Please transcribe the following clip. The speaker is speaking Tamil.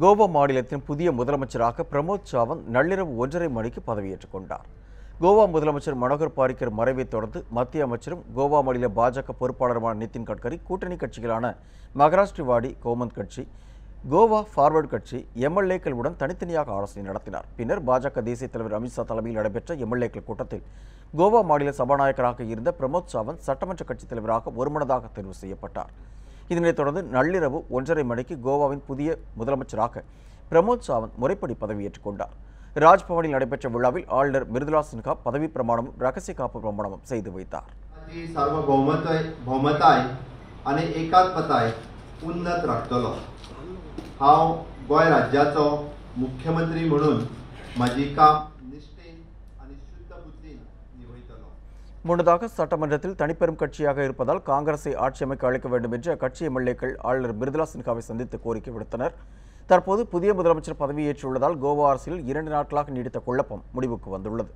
கோவா மாநிலத்தின் புதிய முதலமைச்சராக பிரமோத் சாவந்த் நள்ளிரவு ஒன்றரை மணிக்கு பதவியேற்றுக் கொண்டார். கோவா முதலமைச்சர் மனோகர் பாரிக்கர் மறைவைத் தொடர்ந்து மத்திய அமைச்சரும் கோவா மாநில பாஜக பொறுப்பாளருமான நிதின் கட்கரி கூட்டணி கட்சிகளான மகாராஷ்டிரவாடி கோமந்த் கட்சி கோவா ஃபார்வர்டு கட்சி எம்எல்ஏக்களுடன் தனித்தனியாக ஆலோசனை நடத்தினார். பின்னர் பாஜக தேசிய தலைவர் அமித்ஷா தலைமையில் நடைபெற்ற எம்எல்ஏக்கள் கூட்டத்தில் கோவா மாநில சபாநாயகராக இருந்த பிரமோத் சாவந்த் சட்டமன்ற கட்சித் தலைவராக ஒருமனதாக தேர்வு செய்யப்பட்டார். இதனைத் தொடர்ந்து நள்ளிரவு ஒன்றரை மணிக்கு கோவாவின் புதிய முதலமைச்சராக பிரமோத் சாவந்த் முறைப்படி பதவியேற்றுக் கொண்டார் ராஜ்பவனில் நடைபெற்ற விழாவில் ஆளுநர் மிருதுலா சின்ஹா பதவிப் பிரமாணமும் ரகசிய காப்பு பிரமாணமும் செய்து வைத்தார் ची सार्वभौमताय भौमताय आनी एकात्मताय उन्नत राखतलो हांव गोंय राज्याचो मुख्यमंत्री म्हणून म्हाजी काम निश्ठेन आनी शुद्ध बुद्दीन निभयतलो முன்னதாக சட்டமன்றத்தில் தனிப்பெரும் கட்சியாக இருப்பதால் காங்கிரஸை ஆட்சி அமைக்க அழைக்க வேண்டும் என்று அக்கட்சி எம்எல்ஏக்கள் ஆளுநர் மிருதுலா சின்ஹாவை சந்தித்து கோரிக்கை விடுத்தனர். தற்போது புதிய முதலமைச்சர் பதவியேற்றுள்ளதால் கோவா அரசில் இரண்டு நாட்களாக நீடித்த குழப்பம் முடிவுக்கு வந்துள்ளது.